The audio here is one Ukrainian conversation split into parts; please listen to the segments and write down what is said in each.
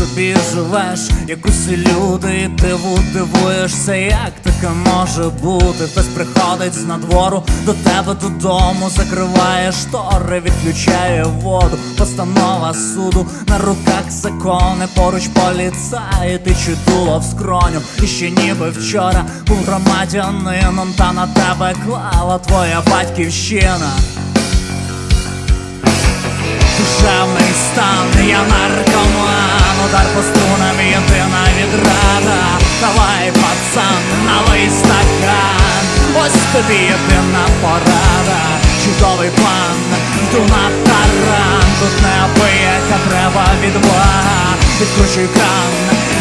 собі живеш, як усі люди, і диву дивуєшся, як таке може бути. Хтось приходить з надвору до тебе додому, закриває штори, відключає воду, постанова суду, на руках закони, поруч поліцаї, ти чудуло в скроню, і ще ніби вчора був громадянином, та на тебе клала твоя батьківщина. Душевний стан, тобі єдина порада, чудовий план, йду на таран, тут неабияка треба відвага, відкручуй кран,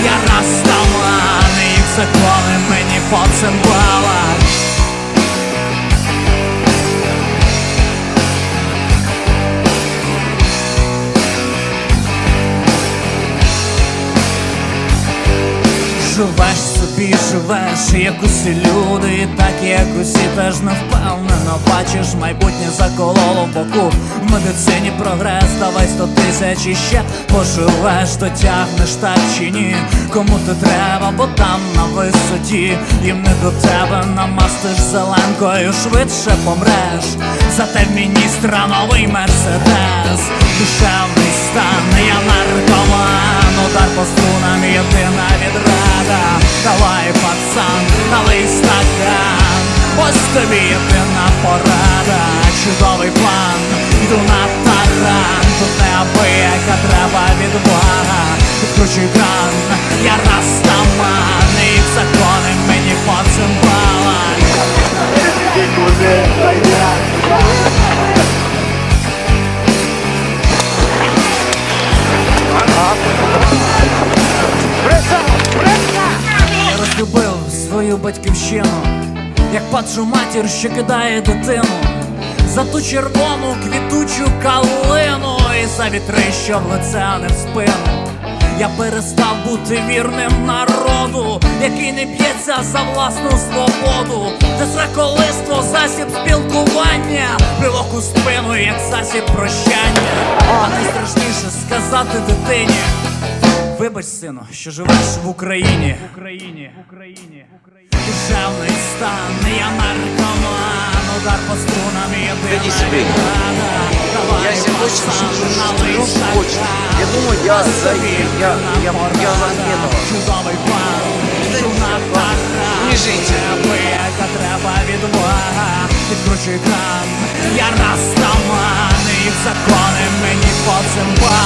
я растаман, і їх закони мені по цимбалах. Живеш собі, живеш, як усі люди, так як усі теж не впевнено Бачиш, майбутнє закололо в боку. В медицині прогрес, давай сто тисяч і ще поживеш, дотягнеш так чи ні? Кому ти треба, бо там на висоті. Їм не до тебе намастиш зеленкою, швидше помреш. Зате в міністра новий мерседес. Душевний стан, я наркоман тобі єдина порада. Чудовий план, йду на таран. Тут неабияка треба відвага. Відкручуй кран, я растаман. І закони мені по цимбалах Я розлюбив свою батьківщину, як падшу матір, що кидає дитину, за ту червону квітучу калину і за вітри, що в лице, а не в спину. Я перестав бути вірним народу, який не б'ється за власну свободу. Це сраколиство, засіб спілкування, пилок у спину, як засіб прощання. А найстрашніше сказати дитині. Вибач, сину, що живеш в Україні. В Україні. В Україні. Україні. Душевний стан, я наркоман, удар по струнам, єдина відрада. Давай, Я чувствую, налий очень. Я думаю, я за- я- я- я. Ларкинова. Чудовий план, йду на таран. Унижите. Неабияка треба відвага, відкручуй кран. Я растаман, і закони мені по цимбалах.